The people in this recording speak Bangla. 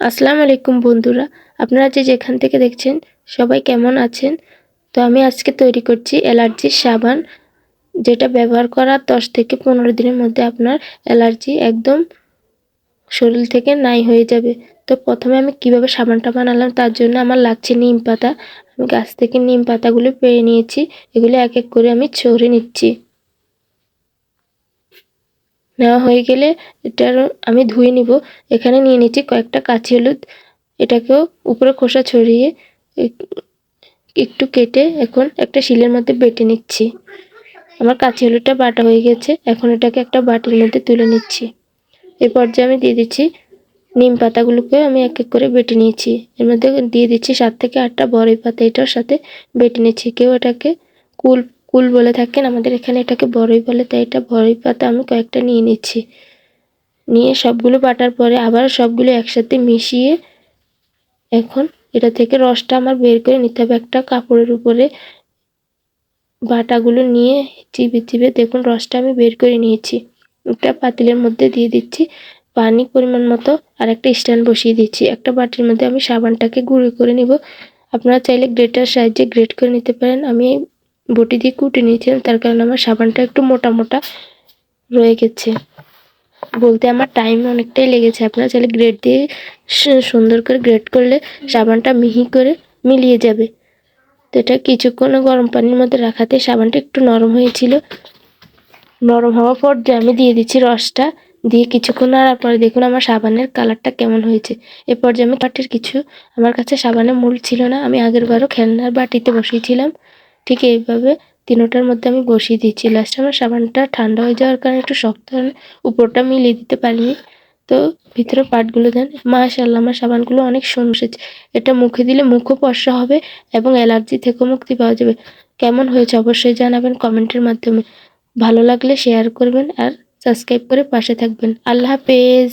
আসসালামু আলাইকুম বন্ধুরা। আপনারা যে যেখান থেকে দেখছেন, সবাই কেমন আছেন? তো আমি আজকে তৈরি করছি অ্যালার্জির সাবান, যেটা ব্যবহার করার দশ থেকে পনেরো দিনের মধ্যে আপনার অ্যালার্জি একদম শরীর থেকে নাই হয়ে যাবে। তো প্রথমে আমি কীভাবে সাবানটা বানালাম, তার জন্য আমার লাগছে নিম পাতা। আমি গাছ থেকে নিম পাতাগুলো পেরে নিয়েছি। এগুলো এক এক করে আমি ছড়ে নিচ্ছি। নেওয়া হয়ে গেলে এটার আমি ধুয়ে নিব। এখানে নিয়ে নিচ্ছি কয়েকটা কাঁচি হলুদ। এটাকেও উপরে খোসা ছড়িয়ে একটু কেটে এখন একটা শিলের মধ্যে বেটে নিচ্ছি। আমার কাঁচি হলুদটা বাটা হয়ে গেছে। এখন এটাকে একটা বাটির মধ্যে তুলে নিচ্ছি। এ পর্যায়ে আমি দিয়ে দিচ্ছি নিম পাতাগুলোকে আমি এক এক করে বেটে নিয়েছি। এর মধ্যে দিয়ে দিচ্ছি সাত থেকে আটটা বড়ই পাতা এটার সাথে বেটে নিচ্ছি। কেউ এটাকে কুল কুল বলে থাকেন, আমাদের এখানে এটাকে বড়ই বলে, তাই এটা বড়ই পাতা আমি কয়েকটা নিয়ে নিচ্ছি। নিয়ে সবগুলো বাটার পরে আবার সবগুলো একসাথে মিশিয়ে এখন এটা থেকে রসটা আমার বের করে নিতে হবে একটা কাপড়ের উপরে। বাটাগুলো নিয়ে চিবে চিবে দেখুন রসটা আমি বের করে নিয়েছি। একটা পাতিলের মধ্যে দিয়ে দিচ্ছি পানি পরিমাণ মতো আর একটা স্ট্যান্ড বসিয়ে দিচ্ছি। একটা বাটির মধ্যে আমি সাবানটাকে গুঁড়ো করে নিব। আপনারা চাইলে গ্রেটার সাহায্যে গ্রেট করে নিতে পারেন। আমি বটি দিয়ে কুটে নিয়েছিলাম, তার কারণে আমার সাবানটা একটু মোটা মোটা রয়ে গেছে। বলতে আমার টাইম অনেকটাই লেগেছে। আপনারা চাইলে গ্রেড দিয়ে সুন্দর করে গ্রেড করলে সাবানটা মিহি করে মিলিয়ে যাবে। তো এটা কিছুক্ষণ গরম পানির মধ্যে রাখাতে সাবানটা একটু নরম হয়েছিল। নরম হওয়ার পর আমি দিয়ে দিচ্ছি রসটা, দিয়ে কিছুক্ষণ আর পরে দেখুন আমার সাবানের কালারটা কেমন হয়েছে। এরপর যে আমি পাটির কিছু, আমার কাছে সাবানের মূল ছিল না, আমি আগের বারও খেলনার বাটিতে বসিয়েছিলাম। ঠিক এইভাবে তিনোটার মধ্যে আমি বসিয়ে দিচ্ছি। লাস্টে আমার সাবানটা ঠান্ডা হয়ে যাওয়ার কারণে একটু শক্ত উপরটা মিলিয়ে দিতে পারিনি। তো ভিতরে পাটগুলো দেন। মাশাল্লাহ আমার সাবানগুলো অনেক সুন্দর এটা মুখে দিলে মুখও পশা হবে এবং অ্যালার্জি থেকেও মুক্তি পাওয়া যাবে। কেমন হয়েছে অবশ্যই জানাবেন কমেন্টের মাধ্যমে। ভালো লাগলে শেয়ার করবেন আর সাবস্ক্রাইব করে পাশে থাকবেন। আল্লাহ হাফেজ।